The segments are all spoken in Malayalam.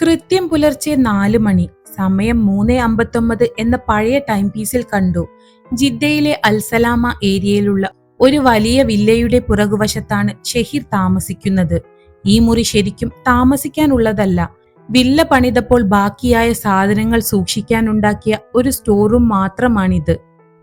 കൃത്യം പുലർച്ചെ നാല് മണി സമയം മൂന്ന് അമ്പത്തൊമ്പത് എന്ന പഴയ ടൈം പീസിൽ കണ്ടു. ജിദ്ദയിലെ അൽസലാമ ഏരിയയിലുള്ള ഒരു വലിയ വില്ലയുടെ പുറകുവശത്താണ് ഷഹീർ താമസിക്കുന്നത്. ഈ മുറി ശരിക്കും താമസിക്കാനുള്ളതല്ല. വില്ല പണിതപ്പോൾ ബാക്കിയായ സാധനങ്ങൾ സൂക്ഷിക്കാനുണ്ടാക്കിയ ഒരു സ്റ്റോർ റൂം മാത്രമാണിത്.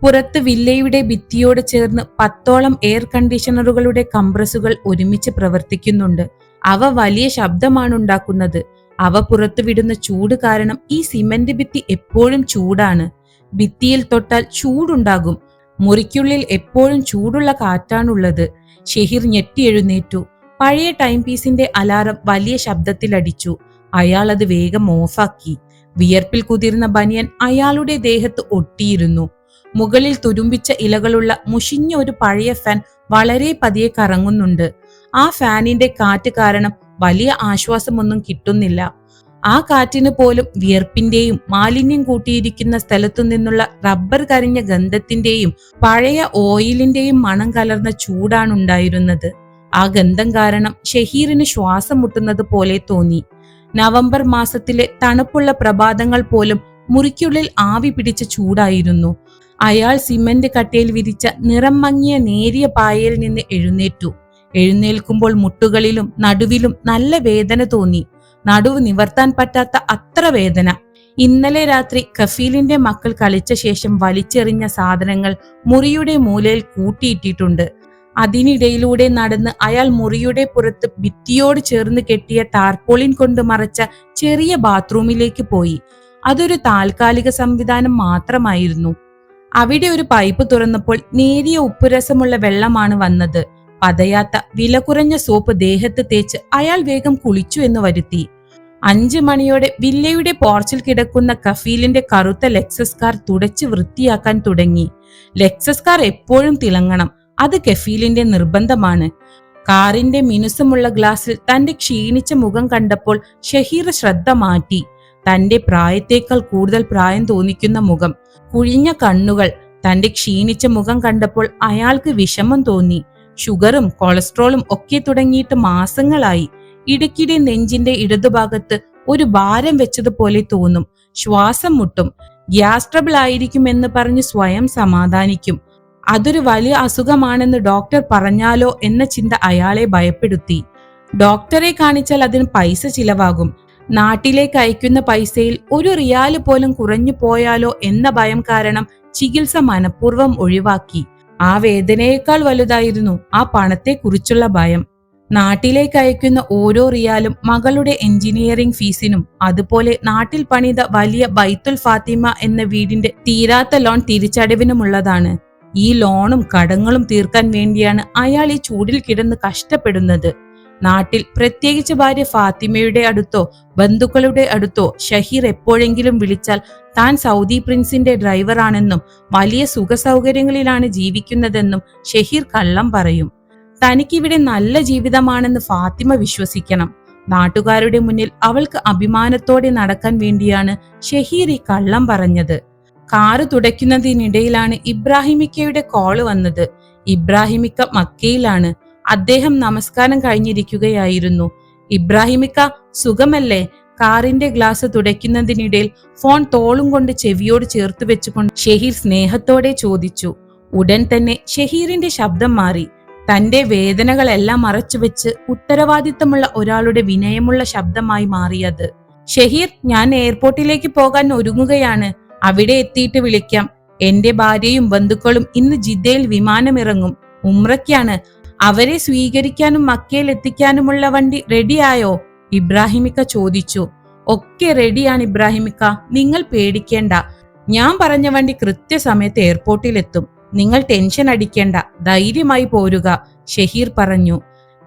പുറത്ത് വില്ലയുടെ ഭിത്തിയോട് ചേർന്ന് പത്തോളം എയർ കണ്ടീഷണറുകളുടെ കംപ്രസുകൾ ഒരുമിച്ച് പ്രവർത്തിക്കുന്നുണ്ട്. അവ വലിയ ശബ്ദമാണ് ഉണ്ടാക്കുന്നത്. അവ പുറത്തു വിടുന്ന ചൂട് കാരണം ഈ സിമന്റ് ഭിത്തി എപ്പോഴും ചൂടാണ്. ഭിത്തിയിൽ തൊട്ടാൽ ചൂടുണ്ടാകും. മുറിക്കുള്ളിൽ എപ്പോഴും ചൂടുള്ള കാറ്റാണുള്ളത്. ഷെഹിർ ഞെട്ടി എഴുന്നേറ്റു. പഴയ ടൈം പീസിന്റെ അലാറം വലിയ ശബ്ദത്തിൽ അടിച്ചു. അയാൾ അത് വേഗം ഓഫാക്കി. വിയർപ്പിൽ കുതിർന്ന ബനിയൻ അയാളുടെ ദേഹത്ത് ഒട്ടിയിരുന്നു. മുകളിൽ തുരുമ്പിച്ച ഇലകളുള്ള മുഷിഞ്ഞ ഒരു പഴയ ഫാൻ വളരെ പതിയെ കറങ്ങുന്നുണ്ട്. ആ ഫാനിന്റെ കാറ്റ് കാരണം വലിയ ആശ്വാസമൊന്നും കിട്ടുന്നില്ല. ആ കാറ്റിന് പോലും വിയർപ്പിന്റെയും മാലിന്യം കൂട്ടിയിരിക്കുന്ന സ്ഥലത്തു നിന്നുള്ള റബ്ബർ കരിഞ്ഞ ഗന്ധത്തിന്റെയും പഴയ ഓയിലിന്റെയും മണം കലർന്ന ചൂടാണ് ഉണ്ടായിരുന്നത്. ആ ഗന്ധം കാരണം ഷഹീറിന് ശ്വാസം മുട്ടുന്നത് പോലെ തോന്നി. നവംബർ മാസത്തിലെ തണുപ്പുള്ള പ്രഭാതങ്ങൾ പോലും മുറിക്കുള്ളിൽ ആവി പിടിച്ച ചൂടായിരുന്നു. അയാൾ സിമന്റ് കട്ടയിൽ വിരിച്ച നിറം മങ്ങിയ നേരിയ പായയിൽ നിന്ന് എഴുന്നേറ്റു. എഴുന്നേൽക്കുമ്പോൾ മുട്ടുകളിലും നടുവിലും നല്ല വേദന തോന്നി. നടുവ് നിവർത്താൻ പറ്റാത്ത അത്ര വേദന. ഇന്നലെ രാത്രി കഫീലിന്റെ മക്കൾ കളിച്ച ശേഷം വലിച്ചെറിഞ്ഞ സാധനങ്ങൾ മുറിയുടെ മൂലയിൽ കൂട്ടിയിട്ടിട്ടുണ്ട്. അതിനിടയിലൂടെ നടന്ന് അയാൾ മുറിയുടെ പുറത്ത് ഭിത്തിയോട് ചേർന്ന് കെട്ടിയ ടാർപോളിൻ കൊണ്ട് മറച്ച ചെറിയ ബാത്റൂമിലേക്ക് പോയി. അതൊരു താൽക്കാലിക സംവിധാനം മാത്രമായിരുന്നു. അവിടെ ഒരു പൈപ്പ് തുറന്നപ്പോൾ നേരിയ ഉപ്പുരസമുള്ള വെള്ളമാണ് വന്നത്. പതയാത്ത വില കുറഞ്ഞ സോപ്പ് ദേഹത്ത് തേച്ച് അയാൾ വേഗം കുളിച്ചു എന്ന് വരുത്തി. അഞ്ചു മണിയോടെ വില്ലയുടെ പോർച്ചിൽ കിടക്കുന്ന കഫീലിന്റെ കറുത്ത ലെക്സസ് കാർ തുടച്ച് വൃത്തിയാക്കാൻ തുടങ്ങി. ലെക്സസ് കാർ എപ്പോഴും തിളങ്ങണം അത് കഫീലിന്റെ നിർബന്ധമാണ്. കാറിന്റെ മിനുസമുള്ള ഗ്ലാസിൽ തന്റെ ക്ഷീണിച്ച മുഖം കണ്ടപ്പോൾ ഷഹീർ ശ്രദ്ധ മാറ്റി. തന്റെ പ്രായത്തേക്കാൾ കൂടുതൽ പ്രായം തോന്നിക്കുന്ന മുഖം കുഴിഞ്ഞ കണ്ണുകൾ തന്റെ ക്ഷീണിച്ച മുഖം കണ്ടപ്പോൾ അയാൾക്ക് വിഷമം തോന്നി. ഷുഗറും കൊളസ്ട്രോളും ഒക്കെ തുടങ്ങിയിട്ട് മാസങ്ങളായി. ഇടയ്ക്കിടെ നെഞ്ചിന്റെ ഇടതുഭാഗത്ത് ഒരു ഭാരം വെച്ചതുപോലെ തോന്നും. ശ്വാസം മുട്ടും. ഗ്യാസ് ട്രബിൾ ആയിരിക്കുമെന്ന് പറഞ്ഞ് സ്വയം സമാധാനിക്കും. അതൊരു വലിയ അസുഖമാണെന്ന് ഡോക്ടർ പറഞ്ഞാലോ എന്ന ചിന്ത അയാളെ ഭയപ്പെടുത്തി. ഡോക്ടറെ കാണിച്ചാൽ അതിന് പൈസ ചിലവാകും. നാട്ടിലേക്ക് അയക്കുന്ന പൈസയിൽ ഒരു റിയാൽ പോലും കുറഞ്ഞു പോയാലോ എന്ന ഭയം കാരണം ചികിത്സ മനഃപൂർവം ഒഴിവാക്കി. ആ വേദനയേക്കാൾ വലുതായിരുന്നു ആ പണത്തെക്കുറിച്ചുള്ള ഭയം. നാട്ടിലേക്ക് അയക്കുന്ന ഓരോ റിയാലും മകളുടെ എഞ്ചിനീയറിംഗ് ഫീസിനും അതുപോലെ നാട്ടിൽ പണിത വലിയ ബൈത്തുൽ ഫാത്തിമ എന്ന വീടിന്റെ തീരാത്ത ലോൺ തിരിച്ചടവിനുമുള്ളതാണ്. ഈ ലോണും കടങ്ങളും തീർക്കാൻ വേണ്ടിയാണ് അയാൾ ഈ ചൂടിൽ കിടന്ന് കഷ്ടപ്പെടുന്നത്. നാട്ടിൽ പ്രത്യേകിച്ച് ഭാര്യ ഫാത്തിമയുടെ അടുത്തോ ബന്ധുക്കളുടെ അടുത്തോ ഷഹീർ എപ്പോഴെങ്കിലും വിളിച്ചാൽ താൻ സൗദി പ്രിൻസിന്റെ ഡ്രൈവറാണെന്നും വലിയ സുഖസൗകര്യങ്ങളിലാണ് ജീവിക്കുന്നതെന്നും ഷഹീർ കള്ളം പറയും. തനിക്കിവിടെ നല്ല ജീവിതമാണെന്ന് ഫാത്തിമ വിശ്വസിക്കണം. നാട്ടുകാരുടെ മുന്നിൽ അവൾക്ക് അഭിമാനത്തോടെ നടക്കാൻ വേണ്ടിയാണ് ഷഹീർ ഈ കള്ളം പറഞ്ഞത്. കാറ് തുടയ്ക്കുന്നതിനിടയിലാണ് ഇബ്രാഹിമിക്കയുടെ കോൾ വന്നത്. ഇബ്രാഹിമിക്ക മക്കയിലാണ്. അദ്ദേഹം നമസ്കാരം കഴിഞ്ഞിരിക്കുകയായിരുന്നു. ഇബ്രാഹിമിക്ക സുഖമല്ലേ? കാറിന്റെ ഗ്ലാസ് തുടയ്ക്കുന്നതിനിടയിൽ ഫോൺ തോളും കൊണ്ട് ചെവിയോട് ചേർത്ത് വെച്ചുകൊണ്ട് ഷഹീർ സ്നേഹത്തോടെ ചോദിച്ചു. ഉടൻ തന്നെ ഷഹീറിന്റെ ശബ്ദം മാറി. തന്റെ വേദനകളെല്ലാം മറച്ചുവെച്ച് ഉത്തരവാദിത്തമുള്ള ഒരാളുടെ വിനയമുള്ള ശബ്ദമായി മാറിയത്. ഷഹീർ ഞാൻ എയർപോർട്ടിലേക്ക് പോകാൻ ഒരുങ്ങുകയാണ്. അവിടെ എത്തിയിട്ട് വിളിക്കാം. എന്റെ ഭാര്യയും ബന്ധുക്കളും ഇന്ന് ജിദ്ദയിൽ വിമാനമിറങ്ങും. ഉമ്രയ്ക്കാണ് അവരെ സ്വീകരിക്കാനും മക്കയിൽ എത്തിക്കാനുമുള്ള വണ്ടി റെഡിയായോ? ഇബ്രാഹിമിക്ക ചോദിച്ചു. ഒക്കെ റെഡിയാണ് ഇബ്രാഹിമിക്ക. നിങ്ങൾ പേടിക്കേണ്ട. ഞാൻ പറഞ്ഞ വണ്ടി കൃത്യസമയത്ത് എയർപോർട്ടിൽ എത്തും നിങ്ങൾ ടെൻഷൻ അടിക്കേണ്ട. ധൈര്യമായി പോരുക. ഷഹീർ പറഞ്ഞു.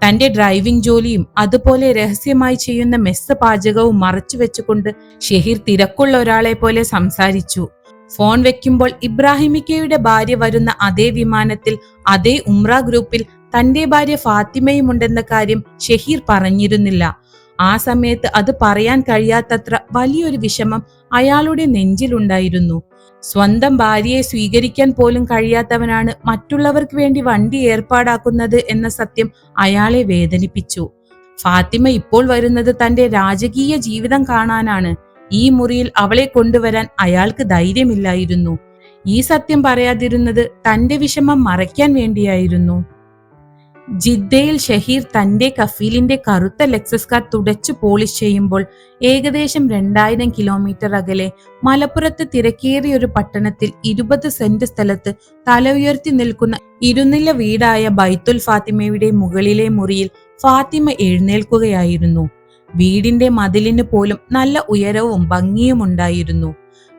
തന്റെ ഡ്രൈവിംഗ് ജോലിയും അതുപോലെ രഹസ്യമായി ചെയ്യുന്ന മെസ്സ് പാചകവും മറച്ചു വെച്ചുകൊണ്ട് ഷഹീർ തിരക്കുള്ള ഒരാളെ പോലെ സംസാരിച്ചു. ഫോൺ വെക്കുമ്പോൾ ഇബ്രാഹിമിക്കയുടെ ഭാര്യ വരുന്ന അതേ വിമാനത്തിൽ അതേ ഉംറ ഗ്രൂപ്പിൽ തന്റെ ഭാര്യ ഫാത്തിമയും ഉണ്ടെന്ന കാര്യം ഷഹീർ പറഞ്ഞിരുന്നില്ല. ആ സമയത്ത് അത് പറയാൻ കഴിയാത്തത്ര വലിയൊരു വിഷമം അയാളുടെ നെഞ്ചിലുണ്ടായിരുന്നു. സ്വന്തം ഭാര്യയെ സ്വീകരിക്കാൻ പോലും കഴിയാത്തവനാണ് മറ്റുള്ളവർക്ക് വേണ്ടി വണ്ടി ഏർപ്പാടാക്കുന്നത് എന്ന സത്യം അയാളെ വേദനിപ്പിച്ചു. ഫാത്തിമ ഇപ്പോൾ വരുന്നത് തന്റെ രാജകീയ ജീവിതം കാണാനാണ്. ഈ മുറിയിൽ അവളെ കൊണ്ടുവരാൻ അയാൾക്ക് ധൈര്യമില്ലായിരുന്നു. ഈ സത്യം പറയാതിരുന്നത് തന്റെ വിഷമം മറയ്ക്കാൻ വേണ്ടിയായിരുന്നു. ജിദ്ദയിൽ ഷഹീർ തന്റെ കഫീലിന്റെ കറുത്ത ലെക്സസ് കാർ തുടച്ചു പോളിഷ് ചെയ്യുമ്പോൾ ഏകദേശം രണ്ടായിരം കിലോമീറ്റർ അകലെ മലപ്പുറത്ത് തിരക്കേറിയ ഒരു പട്ടണത്തിൽ ഇരുപത് സെന്റ് സ്ഥലത്ത് തല ഉയർത്തി നിൽക്കുന്ന ഇരുനില വീടായ ബൈത്തുൽ ഫാത്തിമയുടെ മുകളിലെ മുറിയിൽ ഫാത്തിമ എഴുന്നേൽക്കുകയായിരുന്നു. വീടിന്റെ മതിലിന് പോലും നല്ല ഉയരവും ഭംഗിയും ഉണ്ടായിരുന്നു.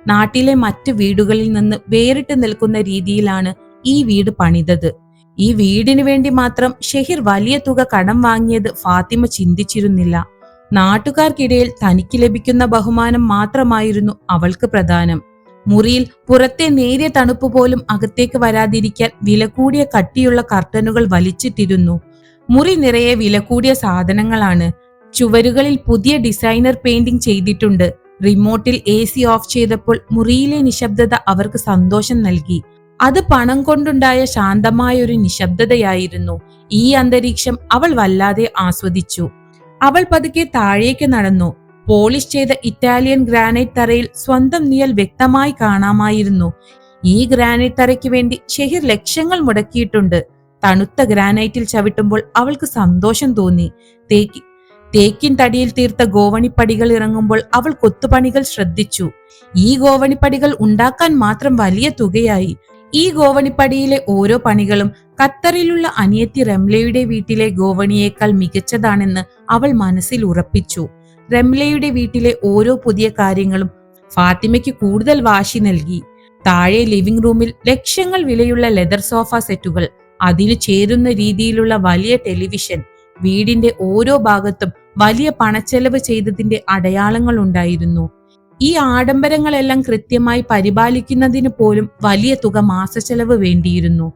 നാട്ടിലെ മറ്റു വീടുകളിൽ നിന്ന് വേറിട്ട് നിൽക്കുന്ന രീതിയിലാണ് ഈ വീട് പണിതത്. ഈ വീടിനു വേണ്ടി മാത്രം ഷെഹിർ വലിയ തുക കടം വാങ്ങിയത് ഫാത്തിമ ചിന്തിച്ചിരുന്നില്ല. നാട്ടുകാർക്കിടയിൽ തനിക്ക് ലഭിക്കുന്ന ബഹുമാനം മാത്രമായിരുന്നു അവൾക്ക് പ്രധാനം. മുറിയിൽ പുറത്തെ നേരിയ തണുപ്പ് പോലും അകത്തേക്ക് വരാതിരിക്കാൻ വിലകൂടിയ കട്ടിയുള്ള കർട്ടനുകൾ വലിച്ചിട്ടിരുന്നു. മുറി നിറയെ വിലകൂടിയ സാധനങ്ങളാണ്. ചുവരുകളിൽ പുതിയ ഡിസൈനർ പെയിന്റിംഗ് ചെയ്തിട്ടുണ്ട്. റിമോട്ടിൽ എ സി ഓഫ് ചെയ്തപ്പോൾ മുറിയിലെ നിശബ്ദത അവർക്ക് സന്തോഷം നൽകി. അത് പണം കൊണ്ടുണ്ടായ ശാന്തമായ ഒരു നിശബ്ദതയായിരുന്നു. ഈ അന്തരീക്ഷം അവൾ വല്ലാതെ ആസ്വദിച്ചു. അവൾ പതുക്കെ താഴേക്ക് നടന്നു. പോളിഷ് ചെയ്ത ഇറ്റാലിയൻ ഗ്രാനൈറ്റ് തറയിൽ സ്വന്തം നിയൽ വ്യക്തമായി കാണാമായിരുന്നു. ഈ ഗ്രാനൈറ്റ് തറയ്ക്ക് വേണ്ടി ഷെഹിർ ലക്ഷങ്ങൾ മുടക്കിയിട്ടുണ്ട്. തണുത്ത ഗ്രാനൈറ്റിൽ ചവിട്ടുമ്പോൾ അവൾക്ക് സന്തോഷം തോന്നി. തേക്കി തേക്കിൻ തടിയിൽ തീർത്ത ഗോവണിപ്പടികൾ ഇറങ്ങുമ്പോൾ അവൾ കൊത്തുപണികൾ ശ്രദ്ധിച്ചു. ഈ ഗോവണിപ്പടികൾ ഉണ്ടാക്കാൻ മാത്രം വലിയ തുകയായി. ഈ ഗോവണിപ്പടിയിലെ ഓരോ പണികളും ഖത്തറിലുള്ള അനിയത്തി റംലയുടെ വീട്ടിലെ ഗോവണിയേക്കാൾ മികച്ചതാണെന്ന് അവൾ മനസ്സിൽ ഉറപ്പിച്ചു. റംലയുടെ വീട്ടിലെ ഓരോ പുതിയ കാര്യങ്ങളും ഫാത്തിമയ്ക്ക് കൂടുതൽ വാശി നൽകി. താഴെ ലിവിംഗ് റൂമിൽ ലക്ഷങ്ങൾ വിലയുള്ള ലെതർ സോഫ സെറ്റുകൾ അതിനു ചേരുന്ന രീതിയിലുള്ള വലിയ ടെലിവിഷൻ വീടിന്റെ ഓരോ ഭാഗത്തും വലിയ പണച്ചെലവ് ചെയ്തതിന്റെ അടയാളങ്ങൾ ഉണ്ടായിരുന്നു. ഈ ആഡംബരങ്ങളെല്ലാം കൃത്യമായി പരിപാലിക്കുന്നതിന് പോലും വലിയ തുക മാസച്ചെലവ് വേണ്ടിയിരുന്നു.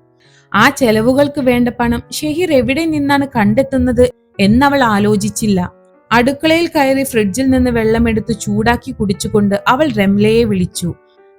ആ ചെലവുകൾക്ക് വേണ്ട പണം ഷെഹിർ എവിടെ നിന്നാണ് കണ്ടെത്തുന്നത് എന്നവൾ ആലോചിച്ചില്ല. അടുക്കളയിൽ കയറി ഫ്രിഡ്ജിൽ നിന്ന് വെള്ളമെടുത്ത് ചൂടാക്കി കുടിച്ചുകൊണ്ട് അവൾ റെംലയെ വിളിച്ചു.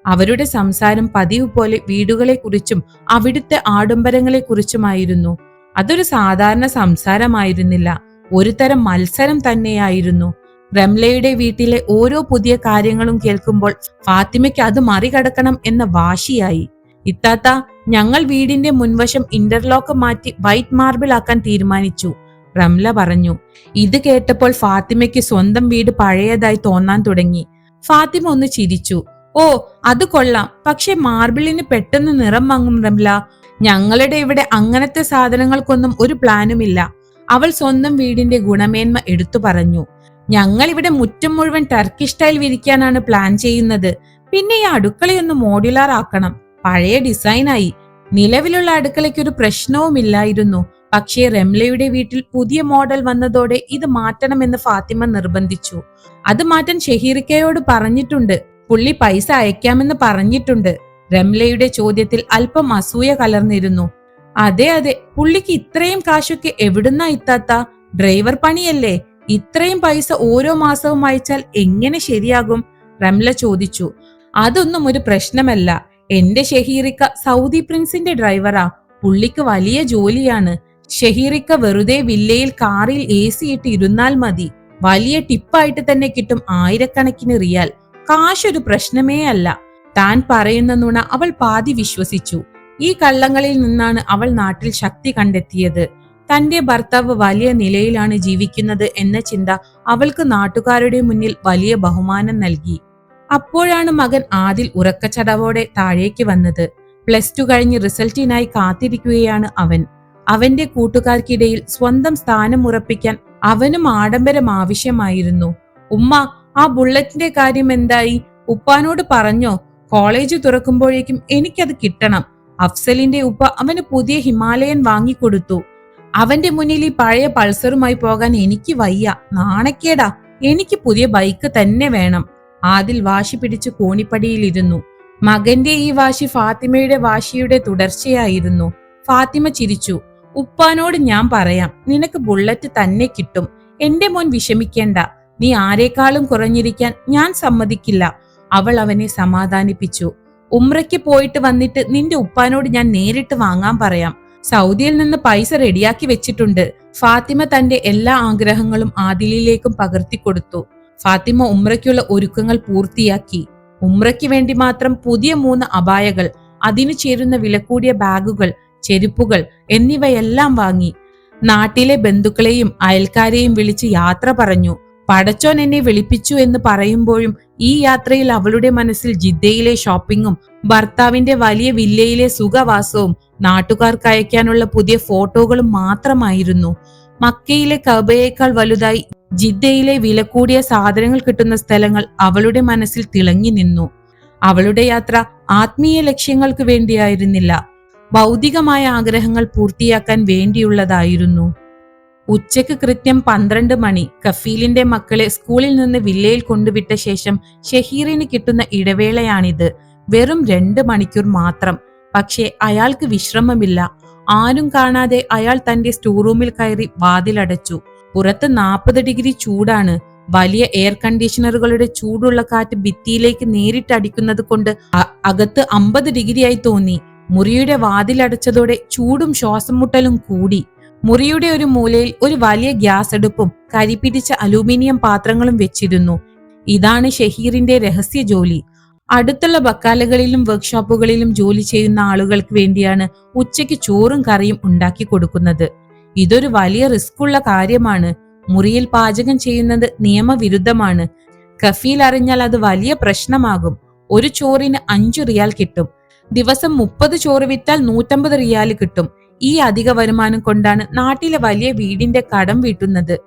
അവരുടെ സംസാരം പതിവ് പോലെ വീടുകളെക്കുറിച്ചും അവിടുത്തെ ആഡംബരങ്ങളെക്കുറിച്ചുമായിരുന്നു. അതൊരു സാധാരണ സംസാരമായിരുന്നില്ല. ഒരു തരം മത്സരം തന്നെയായിരുന്നു. റംലയുടെ വീട്ടിലെ ഓരോ പുതിയ കാര്യങ്ങളും കേൾക്കുമ്പോൾ ഫാത്തിമയ്ക്ക് അത് മറികടക്കണം എന്ന വാശിയായി. ഇത്താത്ത ഞങ്ങൾ വീടിന്റെ മുൻവശം ഇന്റർലോക്ക് മാറ്റി വൈറ്റ് മാർബിൾ ആക്കാൻ തീരുമാനിച്ചു റംല പറഞ്ഞു. ഇത് കേട്ടപ്പോൾ ഫാത്തിമയ്ക്ക് സ്വന്തം വീട് പഴയതായി തോന്നാൻ തുടങ്ങി. ഫാത്തിമ ഒന്ന് ചിരിച്ചു. ഓ അത് കൊള്ളാം. പക്ഷെ മാർബിളിന് പെട്ടെന്ന് നിറം വാങ്ങും റംല. ഞങ്ങളുടെ ഇവിടെ അങ്ങനത്തെ സാധനങ്ങൾക്കൊന്നും ഒരു പ്ലാനുമില്ല അവൾ സ്വന്തം വീടിന്റെ ഗുണമേന്മ എടുത്തു പറഞ്ഞു. ഞങ്ങൾ ഇവിടെ മുറ്റം മുഴുവൻ ടർക്കി സ്റ്റൈൽ വിരിക്കാനാണ് പ്ലാൻ ചെയ്യുന്നത്. പിന്നെ ഈ അടുക്കളയൊന്ന് മോഡുലാർ ആക്കണം. പഴയ ഡിസൈനായി നിലവിലുള്ള അടുക്കളയ്ക്ക് ഒരു പ്രശ്നവുമില്ലായിരുന്നു പക്ഷേ റെംലയുടെ വീട്ടിൽ പുതിയ മോഡൽ വന്നതോടെ ഇത് മാറ്റണമെന്ന് ഫാത്തിമ നിർബന്ധിച്ചു. അത് മാറ്റാൻ ഷെഹീറിക്കയോട് പറഞ്ഞിട്ടുണ്ട്. പുള്ളി പൈസ അയക്കാമെന്ന് പറഞ്ഞിട്ടുണ്ട്. റംലയുടെ ചോദ്യത്തിൽ അല്പം അസൂയ കലർന്നിരുന്നു. അതെ അതെ. പുള്ളിക്ക് ഇത്രയും കാശൊക്കെ എവിടുന്നാ ഇത്താത്ത? ഡ്രൈവർ പണിയല്ലേ? ഇത്രയും പൈസ ഓരോ മാസവും അയച്ചാൽ എങ്ങനെ ശരിയാകും? റംല ചോദിച്ചു. അതൊന്നും ഒരു പ്രശ്നമല്ല. എന്റെ ഷഹീറിക്ക സൗദി പ്രിൻസിന്റെ ഡ്രൈവറാ. പുള്ളിക്ക് വലിയ ജോലിയാണ്. ഷഹീറിക്ക വെറുതെ വില്ലയിൽ കാറിൽ എ സി ഇട്ട് ഇരുന്നാൽ മതി. വലിയ ടിപ്പായിട്ട് തന്നെ കിട്ടും ആയിരക്കണക്കിന് റിയാൽ. കാശൊരു പ്രശ്നമേ അല്ല. താൻ പറയുന്ന നുണ അവൾ പാതി വിശ്വസിച്ചു. ഈ കള്ളങ്ങളിൽ നിന്നാണ് അവൾ നാട്ടിൽ ശക്തി കണ്ടെത്തിയത്. തന്റെ ഭർത്താവ് വലിയ നിലയിലാണ് ജീവിക്കുന്നത് എന്ന ചിന്ത അവൾക്ക് നാട്ടുകാരുടെ മുന്നിൽ വലിയ ബഹുമാനം നൽകി. അപ്പോഴാണ് മകൻ ആദിൽ ഉറക്കച്ചടവോടെ താഴേക്ക് വന്നത്. പ്ലസ് ടു കഴിഞ്ഞ് റിസൾട്ടിനായി കാത്തിരിക്കുകയാണ് അവൻ. അവന്റെ കൂട്ടുകാർക്കിടയിൽ സ്വന്തം സ്ഥാനം ഉറപ്പിക്കാൻ അവനും ആഡംബരം ആവശ്യമായിരുന്നു. ഉമ്മ ആ ബുള്ളറ്റിന്റെ കാര്യം എന്തായി? ഉപ്പാനോട് പറഞ്ഞോ? കോളേജ് തുറക്കുമ്പോഴേക്കും എനിക്കത് കിട്ടണം. അഫ്സലിന്റെ ഉപ്പ അവന് പുതിയ ഹിമാലയൻ വാങ്ങിക്കൊടുത്തു. അവന്റെ മുന്നിൽ ഈ പഴയ പൾസറുമായി പോകാൻ എനിക്ക് വയ്യ. നാണക്കേടാ. എനിക്ക് പുതിയ ബൈക്ക് തന്നെ വേണം. ആദിൽ വാശി പിടിച്ച് കോണിപ്പടിയിലിരുന്നു. മകന്റെ ഈ വാശി ഫാത്തിമയുടെ വാശിയുടെ തുടർച്ചയായിരുന്നു. ഫാത്തിമ ചിരിച്ചു. ഉപ്പാനോട് ഞാൻ പറയാം നിനക്ക് ബുള്ളറ്റ് തന്നെ കിട്ടും. എന്റെ മോൻ വിഷമിക്കേണ്ട. നീ ആരെക്കാളും കുറഞ്ഞിരിക്കാൻ ഞാൻ സമ്മതിക്കില്ല. അവൾ അവനെ സമാധാനിപ്പിച്ചു. ഉമ്രയ്ക്ക് പോയിട്ട് വന്നിട്ട് നിന്റെ ഉപ്പാനോട് ഞാൻ നേരിട്ട് വാങ്ങാൻ പറയാം. സൗദിയിൽ നിന്ന് പൈസ റെഡിയാക്കി വെച്ചിട്ടുണ്ട്. ഫാത്തിമ തന്റെ എല്ലാ ആഗ്രഹങ്ങളും ആദിലിലേക്കും പകർത്തിക്കൊടുത്തു ഫാത്തിമ ഉമ്രയ്ക്കുള്ള ഒരുക്കങ്ങൾ പൂർത്തിയാക്കി. ഉമ്രയ്ക്ക് വേണ്ടി മാത്രം പുതിയ മൂന്ന് അപായകൾ അതിനു ചേരുന്ന വിലകൂടിയ ബാഗുകൾ ചെരുപ്പുകൾ എന്നിവയെല്ലാം വാങ്ങി. നാട്ടിലെ ബന്ധുക്കളെയും അയൽക്കാരെയും വിളിച്ച് യാത്ര പറഞ്ഞു. പടച്ചോൻ എന്നെ വിളിപ്പിച്ചു എന്ന് പറയുമ്പോഴും ഈ യാത്രയിൽ അവളുടെ മനസ്സിൽ ജിദ്ദയിലെ ഷോപ്പിങ്ങും ഭർത്താവിന്റെ വലിയ വില്ലയിലെ സുഖവാസവും നാട്ടുകാർക്ക് അയക്കാനുള്ള പുതിയ ഫോട്ടോകളും മാത്രമായിരുന്നു. മക്കയിലെ കബയേക്കാൾ വലുതായി ജിദ്ദയിലെ വില കൂടിയ സാധനങ്ങൾ കിട്ടുന്ന സ്ഥലങ്ങൾ അവളുടെ മനസ്സിൽ തിളങ്ങി നിന്നു. അവളുടെ യാത്ര ആത്മീയ ലക്ഷ്യങ്ങൾക്ക് വേണ്ടിയായിരുന്നില്ല. ഭൗതികമായ ആഗ്രഹങ്ങൾ പൂർത്തിയാക്കാൻ വേണ്ടിയുള്ളതായിരുന്നു. ഉച്ചയ്ക്ക് കൃത്യം പന്ത്രണ്ട് മണി കഫീലിന്റെ മക്കളെ സ്കൂളിൽ നിന്ന് വില്ലയിൽ കൊണ്ടുവിട്ട ശേഷം ഷഹീറിന് കിട്ടുന്ന ഇടവേളയാണിത്. വെറും രണ്ട് മണിക്കൂർ മാത്രം. പക്ഷേ അയാൾക്ക് വിശ്രമമില്ല. ആരും കാണാതെ അയാൾ തന്റെ സ്റ്റോറൂമിൽ കയറി വാതിലടച്ചു. പുറത്ത് നാൽപ്പത് ഡിഗ്രി ചൂടാണ്. വലിയ എയർ കണ്ടീഷണറുകളുടെ ചൂടുള്ള കാറ്റ് ഭിത്തിയിലേക്ക് നേരിട്ട് അടിക്കുന്നത് കൊണ്ട് അകത്ത് അമ്പത് ഡിഗ്രിയായി തോന്നി. മുറിയുടെ വാതിലടച്ചതോടെ ചൂടും ശ്വാസം മുട്ടലും കൂടി. മുറിയുടെ ഒരു മൂലയിൽ ഒരു വലിയ ഗ്യാസ് അടുപ്പും കരിപിടിച്ച അലൂമിനിയം പാത്രങ്ങളും വെച്ചിരുന്നു. ഇതാണ് ഷഹീറിന്റെ രഹസ്യ ജോലി. അടുത്തുള്ള ബക്കാലകളിലും വർക്ക്ഷോപ്പുകളിലും ജോലി ചെയ്യുന്ന ആളുകൾക്ക് വേണ്ടിയാണ് ഉച്ചയ്ക്ക് ചോറും കറിയും ഉണ്ടാക്കി കൊടുക്കുന്നത്. ഇതൊരു വലിയ റിസ്ക് ഉള്ള കാര്യമാണ്. മുറിയിൽ പാചകം ചെയ്യുന്നത് നിയമവിരുദ്ധമാണ്. കഫീൽ അറിഞ്ഞാൽ അത് വലിയ പ്രശ്നമാകും. ഒരു ചോറിന് അഞ്ചു റിയാൽ കിട്ടും. ദിവസം മുപ്പത് ചോറ് വിറ്റാൽ നൂറ്റമ്പത് റിയാൽ കിട്ടും. ഈ അധിക വരുമാനം കൊണ്ടാണ് നാട്ടിലെ വലിയ വീടിന്റെ കടം വീട്ടുന്നത്.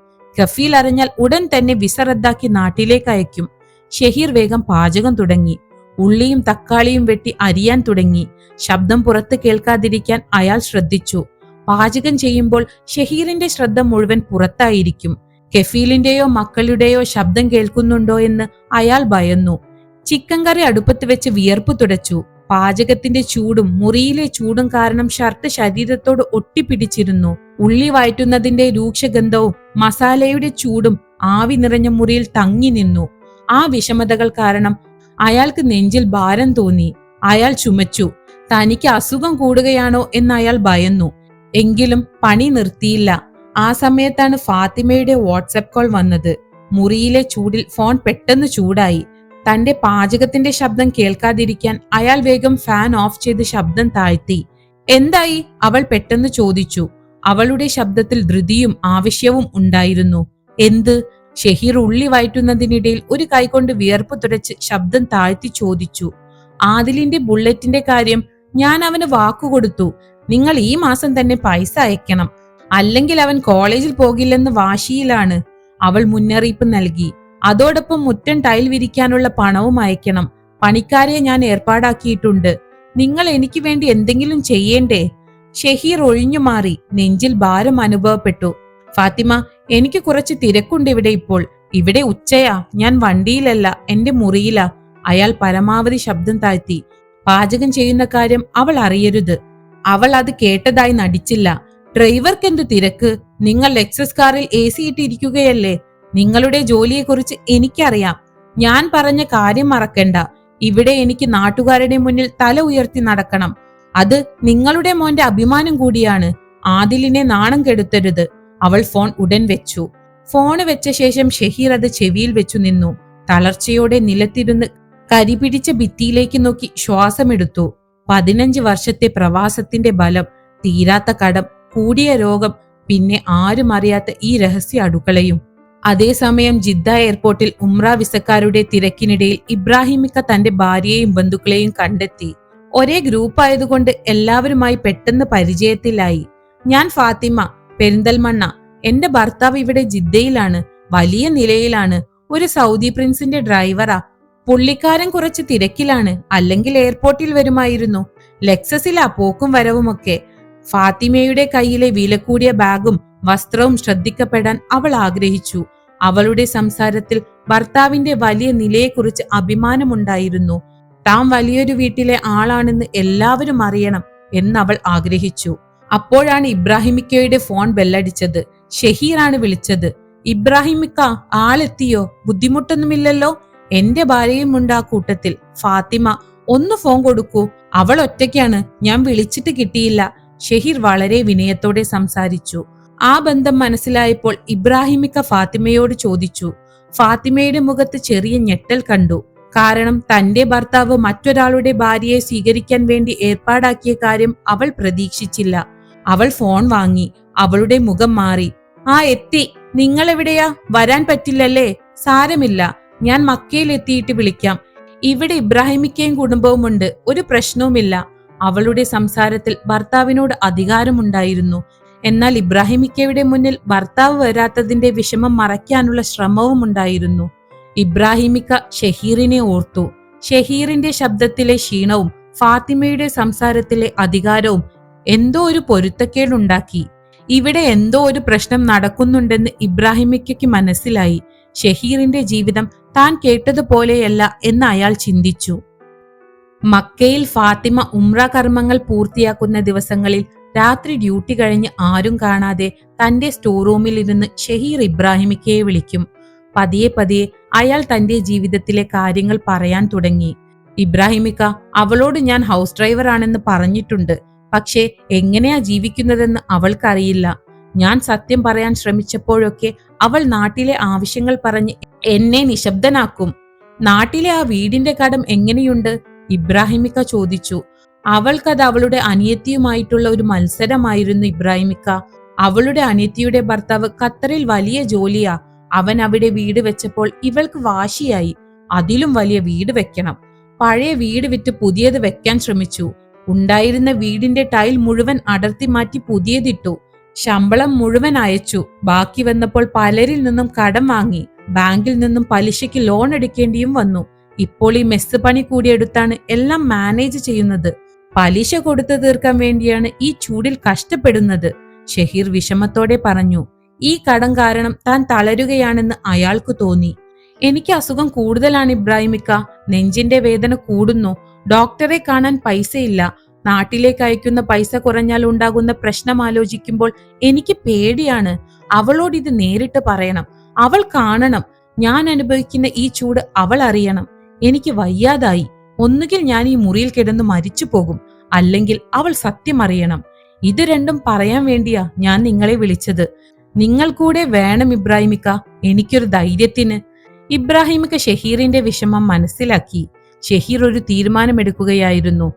കഫീൽ അറിഞ്ഞാൽ ഉടൻ തന്നെ വിസ റദ്ദാക്കി നാട്ടിലേക്ക് അയക്കും. ഷഹീർ വേഗം പാചകം തുടങ്ങി. ഉള്ളിയും തക്കാളിയും വെട്ടി അരിയാൻ തുടങ്ങി. ശബ്ദം പുറത്ത് കേൾക്കാതിരിക്കാൻ അയാൾ ശ്രദ്ധിച്ചു. പാചകം ചെയ്യുമ്പോൾ ഷഹീറിന്റെ ശ്രദ്ധ മുഴുവൻ പുറത്തായിരിക്കും. കെഫീലിന്റെയോ മക്കളുടെയോ ശബ്ദം കേൾക്കുന്നുണ്ടോ എന്ന് അയാൾ ഭയന്നു. ചിക്കൻ കറി അടുപ്പത്ത് വെച്ച് വിയർപ്പ് തുടച്ചു. പാചകത്തിന്റെ ചൂടും മുറിയിലെ ചൂടും കാരണം ഷർട്ട് ശരീരത്തോട് ഒട്ടിപ്പിടിച്ചിരുന്നു. ഉള്ളി വയറ്റുന്നതിന്റെ രൂക്ഷഗന്ധവും മസാലയുടെ ചൂടും ആവി നിറഞ്ഞ മുറിയിൽ തങ്ങി നിന്നു. ആ വിഷമതകൾ കാരണം അയാൾക്ക് നെഞ്ചിൽ ഭാരം തോന്നി. അയാൾ ചുമച്ചു. തനിക്ക് അസുഖം കൂടുകയാണോ എന്ന് അയാൾ ഭയന്നു. എങ്കിലും പണി നിർത്തിയില്ല. ആ സമയത്താണ് ഫാത്തിമയുടെ വാട്സപ്പ് കോൾ വന്നത്. മുറിയിലെ ചൂടിൽ ഫോൺ പെട്ടെന്ന് ചൂടായി. തന്റെ പാചകത്തിന്റെ ശബ്ദം കേൾക്കാതിരിക്കാൻ അയാൾ വേഗം ഫാൻ ഓഫ് ചെയ്ത് ശബ്ദം താഴ്ത്തി. എന്തായി? അവൾ പെട്ടെന്ന് ചോദിച്ചു. അവളുടെ ശബ്ദത്തിൽ ധൃതിയും ആവശ്യവും ഉണ്ടായിരുന്നു. എന്ത്? ഷഹീർ ഉള്ളി വയറ്റുന്നതിനിടയിൽ ഒരു കൈകൊണ്ട് വിയർപ്പ് തുടച്ച് ശബ്ദം താഴ്ത്തി ചോദിച്ചു. ആദിലിന്റെ ബുള്ളറ്റിന്റെ കാര്യം ഞാൻ അവന് വാക്കുകൊടുത്തു നിങ്ങൾ ഈ മാസം തന്നെ പൈസ അയക്കണം. അല്ലെങ്കിൽ അവൻ കോളേജിൽ പോകില്ലെന്ന് വാശിയിലാണ്. അവൾ മുന്നറിയിപ്പ് നൽകി. അതോടൊപ്പം മുറ്റം ടൈൽ വിരിക്കാനുള്ള പണവും അയക്കണം. പണിക്കാരെ ഞാൻ ഏർപ്പാടാക്കിയിട്ടുണ്ട്. നിങ്ങൾ എനിക്ക് വേണ്ടി എന്തെങ്കിലും ചെയ്യേണ്ടേ? ഷഹീർ ഒഴിഞ്ഞു മാറി നെഞ്ചിൽ ഭാരം അനുഭവപ്പെട്ടു. ഫാത്തിമ എനിക്ക് കുറച്ച് തിരക്കുണ്ട് ഇവിടെ ഇപ്പോൾ. ഇവിടെ ഉച്ചയാ. ഞാൻ വണ്ടിയിലല്ല എന്റെ മുറിയിലാ. അയാൾ പരമാവധി ശബ്ദം താഴ്ത്തി. പാചകം ചെയ്യുന്ന കാര്യം അവൾ അറിയരുത്. അവൾ അത് കേട്ടതായി നടിച്ചില്ല. ഡ്രൈവർക്ക് എന്ത് തിരക്ക്? നിങ്ങൾ ലെക്സസ് കാറിൽ എ സി ഇട്ടിരിക്കുകയല്ലേ? നിങ്ങളുടെ ജോലിയെക്കുറിച്ച് എനിക്കറിയാം. ഞാൻ പറഞ്ഞ കാര്യം മറക്കണ്ട. ഇവിടെ എനിക്ക് നാട്ടുകാരുടെ മുന്നിൽ തല ഉയർത്തി നടക്കണം. അത് നിങ്ങളുടെ മോന്റെ അഭിമാനം കൂടിയാണ്. ആദിലിനെ നാണം കെടുത്തരുത്. അവൾ ഫോൺ ഉടൻ വെച്ചു. ഫോണ് വെച്ച ശേഷം ഷഹീർ അത് ചെവിയിൽ വെച്ചു നിന്നു. തളർച്ചയോടെ നിലത്തിരുന്ന് കരിപിടിച്ച ഭിത്തിയിലേക്ക് നോക്കി ശ്വാസമെടുത്തു. പതിനഞ്ച് വർഷത്തെ പ്രവാസത്തിന്റെ ബലം തീരാത്ത കടം കൂടിയ രോഗം പിന്നെ ആരും അറിയാത്ത ഈ രഹസ്യ അടുക്കളയും. അതേസമയം ജിദ്ദ എയർപോർട്ടിൽ ഉംറ വിസക്കാരുടെ തിരക്കിനിടയിൽ ഇബ്രാഹിമിക്ക തന്റെ ഭാര്യയെയും ബന്ധുക്കളെയും കണ്ടെത്തി. ഒരേ ഗ്രൂപ്പ് ആയതുകൊണ്ട് എല്ലാവരുമായി പെട്ടെന്ന് പരിചയത്തിലായി. ഞാൻ ഫാത്തിമ പെരിന്തൽമണ്ണ എന്റെ ഭർത്താവ് ഇവിടെ ജിദ്ദയിലാണ് വലിയ നിലയിലാണ് ഒരു സൗദി പ്രിൻസിന്റെ ഡ്രൈവറാ പുള്ളിക്കാരൻ കുറച്ച് തിരക്കിലാണ് അല്ലെങ്കിൽ എയർപോർട്ടിൽ വരുമായിരുന്നു. ലെക്സസിലാ പോക്കും വരവുമൊക്കെ. ഫാത്തിമയുടെ കയ്യിലെ വില കൂടിയ ബാഗും വസ്ത്രവും ശ്രദ്ധിക്കപ്പെടാൻ അവൾ ആഗ്രഹിച്ചു. അവളുടെ സംസാരത്തിൽ ഭർത്താവിന്റെ വലിയ നിലയെക്കുറിച്ച് അഭിമാനമുണ്ടായിരുന്നു. താൻ വലിയൊരു വീട്ടിലെ ആളാണെന്ന് എല്ലാവരും അറിയണം എന്നവൾ ആഗ്രഹിച്ചു. അപ്പോഴാണ് ഇബ്രാഹിമിക്കയുടെ ഫോൺ ബെല്ലടിച്ചത്. ഷഹീറാണ് വിളിച്ചത്. ഇബ്രാഹിമിക്ക ആളെത്തിയോ? ബുദ്ധിമുട്ടൊന്നുമില്ലല്ലോ? എന്റെ ഭാര്യയും ഉണ്ട് ആ കൂട്ടത്തിൽ. ഫാത്തിമ ഒന്ന് ഫോൺ കൊടുക്കൂ. അവൾ ഒറ്റയ്ക്കാണ്. ഞാൻ വിളിച്ചിട്ട് കിട്ടിയില്ല. ഷഹീർ വളരെ വിനയത്തോടെ സംസാരിച്ചു. ആ ബന്ധം മനസ്സിലായപ്പോൾ ഇബ്രാഹിമിക്ക ഫാത്തിമയോട് ചോദിച്ചു ഫാത്തിമയുടെ മുഖത്ത് ചെറിയ ഞെട്ടൽ കണ്ടു. കാരണം തന്റെ ഭർത്താവ് മറ്റൊരാളുടെ ഭാര്യയെ സ്വീകരിക്കാൻ വേണ്ടി ഏർപ്പാടാക്കിയ കാര്യം അവൾ പ്രതീക്ഷിച്ചില്ല. അവൾ ഫോൺ വാങ്ങി അവളുടെ മുഖം മാറി ആ എത്തി. നിങ്ങൾ എവിടെയാ വരാൻ പറ്റില്ലല്ലേ? സാരമില്ല. ഞാൻ മക്കയിൽ എത്തിയിട്ട് വിളിക്കാം. ഇവിടെ ഇബ്രാഹിമിക്കയും കുടുംബവുമുണ്ട് ഒരു പ്രശ്നവുമില്ല. അവളുടെ സംസാരത്തിൽ ഭർത്താവിനോട് അധികാരമുണ്ടായിരുന്നു. എന്നാൽ ഇബ്രാഹിമിക്കയുടെ മുന്നിൽ ഭർത്താവ് വരാത്തതിന്റെ വിഷമം മറയ്ക്കാനുള്ള ശ്രമവും ഉണ്ടായിരുന്നു. ഇബ്രാഹിമിക്ക ഷഹീറിനെ ഓർത്തു. ഷഹീറിന്റെ ശബ്ദത്തിലെ ക്ഷീണവും ഫാത്തിമയുടെ സംസാരത്തിലെ അധികാരവും എന്തോ ഒരു പൊരുത്തക്കേടുണ്ടാക്കി. ഇവിടെ എന്തോ ഒരു പ്രശ്നം നടക്കുന്നുണ്ടെന്ന് ഇബ്രാഹിമിക്കയ്ക്ക് മനസ്സിലായി. ഷഹീറിന്റെ ജീവിതം താൻ കേട്ടതുപോലെയല്ല എന്ന് അയാൾ ചിന്തിച്ചു. മക്കയിൽ ഫാത്തിമ ഉംറ കർമ്മങ്ങൾ പൂർത്തിയാക്കുന്ന ദിവസങ്ങളിൽ രാത്രി ഡ്യൂട്ടി കഴിഞ്ഞ് ആരും കാണാതെ തന്റെ സ്റ്റോർ റൂമിൽ ഇരുന്ന് ഷഹീർ ഇബ്രാഹിമിക്കയെ വിളിക്കും. പതിയെ പതിയെ അയാൾ തന്റെ ജീവിതത്തിലെ കാര്യങ്ങൾ പറയാൻ തുടങ്ങി. ഇബ്രാഹിമിക്ക അവളോട് ഞാൻ ഹൗസ് ഡ്രൈവർ ആണെന്ന് പറഞ്ഞിട്ടുണ്ട്. പക്ഷേ എങ്ങനെയാ ജീവിക്കുന്നതെന്ന് അവൾക്കറിയില്ല. ഞാൻ സത്യം പറയാൻ ശ്രമിച്ചപ്പോഴൊക്കെ അവൾ നാട്ടിലെ ആവശ്യങ്ങൾ പറഞ്ഞ് എന്നെ നിശബ്ദനാക്കും. നാട്ടിലെ ആ വീടിന്റെ കടം എങ്ങനെയുണ്ട്? ഇബ്രാഹിമിക്ക ചോദിച്ചു. അവൾക്കത് അവളുടെ അനിയത്തിയുമായിട്ടുള്ള ഒരു മത്സരമായിരുന്നു ഇബ്രാഹിമിക്ക. അവളുടെ അനിയത്തിയുടെ ഭർത്താവ് ഖത്തറിൽ വലിയ ജോലിയാ. അവൻ അവിടെ വീട് വെച്ചപ്പോൾ ഇവൾക്ക് വാശിയായി. അതിലും വലിയ വീട് വെക്കണം. പഴയ വീട് വിറ്റ് പുതിയത് വെക്കാൻ ശ്രമിച്ചു. ഉണ്ടായിരുന്ന വീടിന്റെ ടൈൽ മുഴുവൻ അടർത്തി മാറ്റി പുതിയതിട്ടു. ശമ്പളം മുഴുവൻ അയച്ചു. ബാക്കി വന്നപ്പോൾ പലരിൽ നിന്നും കടം വാങ്ങി. ബാങ്കിൽ നിന്നും പലിശയ്ക്ക് ലോൺ എടുക്കേണ്ടിയും വന്നു. ഇപ്പോൾ ഈ മെസ്സ് പണി കൂടിയെടുത്താണ് എല്ലാം മാനേജ് ചെയ്യുന്നത്. പലിശ കൊടുത്തു തീർക്കാൻ വേണ്ടിയാണ് ഈ ചൂടിൽ കഷ്ടപ്പെടുന്നത്. ഷഹീർ വിഷമത്തോടെ പറഞ്ഞു ഈ കടം കാരണം താൻ തളരുകയാണെന്ന് അയാൾക്ക് തോന്നി. എനിക്ക് അസുഖം കൂടുതലാണ് ഇബ്രാഹിമിക്ക. നെഞ്ചിന്റെ വേദന കൂടുന്നു. ഡോക്ടറെ കാണാൻ പൈസയില്ല. നാട്ടിലേക്ക് അയക്കുന്ന പൈസ കുറഞ്ഞാൽ ഉണ്ടാകുന്ന പ്രശ്നം ആലോചിക്കുമ്പോൾ എനിക്ക് പേടിയാണ്. അവളോട് ഇത് നേരിട്ട് പറയണം. അവൾ കാണണം. ഞാൻ അനുഭവിക്കുന്ന ഈ ചൂട് അവൾ അറിയണം. എനിക്ക് വയ്യാതായി. ഒന്നുകിൽ ഞാൻ ഈ മുറിയിൽ കിടന്ന് മരിച്ചു പോകും അല്ലെങ്കിൽ അവൾ സത്യം അറിയണം. ഇത് രണ്ടും പറയാൻ വേണ്ടിയാ ഞാൻ നിങ്ങളെ വിളിച്ചത്. നിങ്ങൾ കൂടെ വേണം ഇബ്രാഹിമിക്ക എനിക്കൊരു ധൈര്യത്തിന്. ഇബ്രാഹിമിക്ക ഷഹീറിന്റെ വിഷമം മനസ്സിലാക്കി. ഷഹീർ ഒരു തീരുമാനമെടുക്കുകയായിരുന്നു.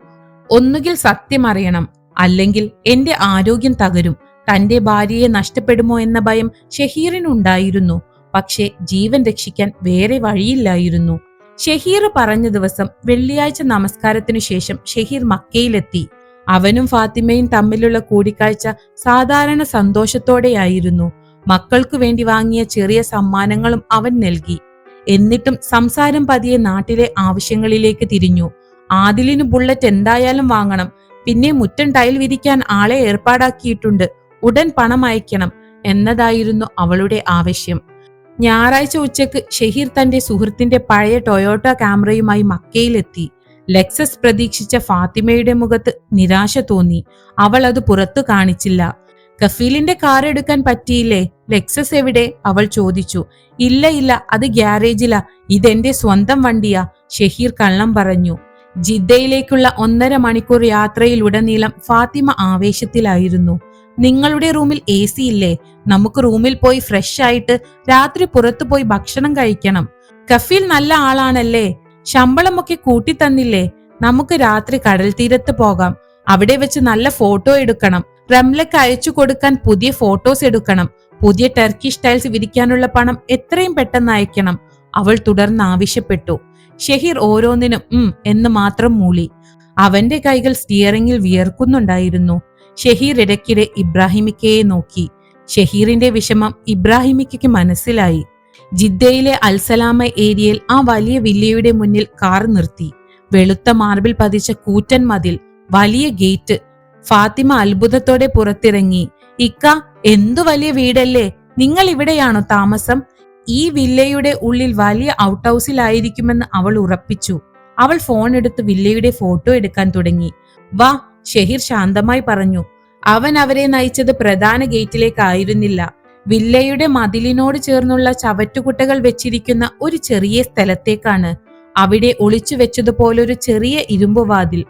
ഒന്നുകിൽ സത്യം അറിയണം അല്ലെങ്കിൽ എന്റെ ആരോഗ്യം തകരും. തന്റെ ഭാര്യയെ നഷ്ടപ്പെടുമോ എന്ന ഭയം ഷഹീറിനുണ്ടായിരുന്നു പക്ഷേ ജീവൻ രക്ഷിക്കാൻ വേറെ വഴിയില്ലായിരുന്നു. ഷഹീർ പറഞ്ഞ ദിവസം വെള്ളിയാഴ്ച നമസ്കാരത്തിനു ശേഷം ഷഹീർ മക്കയിലെത്തി. അവനും ഫാത്തിമയും തമ്മിലുള്ള കൂടിക്കാഴ്ച സാധാരണ സന്തോഷത്തോടെയായിരുന്നു. മക്കൾക്കു വേണ്ടി വാങ്ങിയ ചെറിയ സമ്മാനങ്ങളും അവൻ നൽകി. എന്നിട്ടും സംസാരം പതിയെ നാട്ടിലെ ആവശ്യങ്ങളിലേക്ക് തിരിഞ്ഞു. ആദിലിന് ബുള്ളറ്റ് എന്തായാലും വാങ്ങണം. പിന്നെ മുറ്റൻ ടൈൽ വിരിക്കാൻ ആളെ ഏർപ്പാടാക്കിയിട്ടുണ്ട്. ഉടൻ പണം അയക്കണം എന്നതായിരുന്നു അവളുടെ ആവശ്യം. ഞായറാഴ്ച ഉച്ചയ്ക്ക് ഷഹീർ തന്റെ സുഹൃത്തിന്റെ പഴയ ടൊയോട്ട ക്യാമറയുമായി മക്കയിലെത്തി. ലെക്സസ് പ്രതീക്ഷിച്ച ഫാത്തിമയുടെ മുഖത്ത് നിരാശ തോന്നി. അവൾ അത് പുറത്തു കാണിച്ചില്ല. കഫീലിന്റെ കാർ എടുക്കാൻ പറ്റിയില്ലേ? ലെക്സസ് എവിടെ? അവൾ ചോദിച്ചു. ഇല്ല ഇല്ല അത് ഗ്യാരേജിലാ. ഇതെന്റെ സ്വന്തം വണ്ടിയാ ഷഹീർ കള്ളം പറഞ്ഞു. ജിദ്ദയിലേക്കുള്ള ഒന്നര മണിക്കൂർ യാത്രയിലുടനീളം ഫാത്തിമ ആവേശത്തിലായിരുന്നു. നിങ്ങളുടെ റൂമിൽ എ സി ഇല്ലേ? നമുക്ക് റൂമിൽ പോയി ഫ്രഷ് ആയിട്ട് രാത്രി പുറത്തു പോയി ഭക്ഷണം കഴിക്കണം. കഫീൽ നല്ല ആളാണല്ലേ? ശമ്പളമൊക്കെ കൂട്ടി തന്നില്ലേ? നമുക്ക് രാത്രി കടൽ തീരത്ത് പോകാം. അവിടെ വെച്ച് നല്ല ഫോട്ടോ എടുക്കണം. റംലക്ക് അയച്ചു കൊടുക്കാൻ പുതിയ ഫോട്ടോസ് എടുക്കണം. പുതിയ ടർക്കിഷ് സ്റ്റൈൽസ് വിരിക്കാനുള്ള പണം എത്രയും പെട്ടെന്ന് അയക്കണം. അവൾ തുടർന്ന് ആവശ്യപ്പെട്ടു. ഷഹീർ ഓരോന്നിനും ഉം എന്ന് മാത്രം മൂളി. അവന്റെ കൈകൾ സ്റ്റിയറിംഗിൽ വിയർക്കുന്നുണ്ടായിരുന്നു. ഷഹീർ ഇടയ്ക്കിടെ ഇബ്രാഹിമിക്കയെ നോക്കി. ഷഹീറിന്റെ വിഷമം ഇബ്രാഹിമിക്കയ്ക്ക് മനസ്സിലായി. ജിദ്ദയിലെ അൽസലാമ ഏരിയയിൽ ആ വലിയ വില്ലയുടെ മുന്നിൽ കാർ നിർത്തി. വെളുത്ത മാർബിൾ പതിച്ച കൂറ്റൻ മതിൽ വലിയ ഗേറ്റ്. ഫാത്തിമ അത്ഭുതത്തോടെ പുറത്തിറങ്ങി. ഇക്ക എന്തു വലിയ വീടല്ലേ? നിങ്ങൾ ഇവിടെയാണോ താമസം? ഈ വില്ലയുടെ ഉള്ളിൽ വലിയ ഔട്ട് ഹൗസിലായിരിക്കുമെന്ന് അവൾ ഉറപ്പിച്ചു. അവൾ ഫോൺ എടുത്ത് വില്ലയുടെ ഫോട്ടോ എടുക്കാൻ തുടങ്ങി. വാ ഷഹീർ ശാന്തമായി പറഞ്ഞു അവൻ അവരെ നയിച്ചത് പ്രധാന ഗേറ്റിലേക്കായിരുന്നില്ല. വില്ലയുടെ മതിലിനോട് ചേർന്നുള്ള ചവറ്റുകുട്ടകൾ വെച്ചിരിക്കുന്ന ഒരു ചെറിയ സ്ഥലത്തേക്കാണ് അവിടെ ഒളിച്ചു വെച്ചതുപോലൊരു ചെറിയ ഇരുമ്പ് വാതിൽ.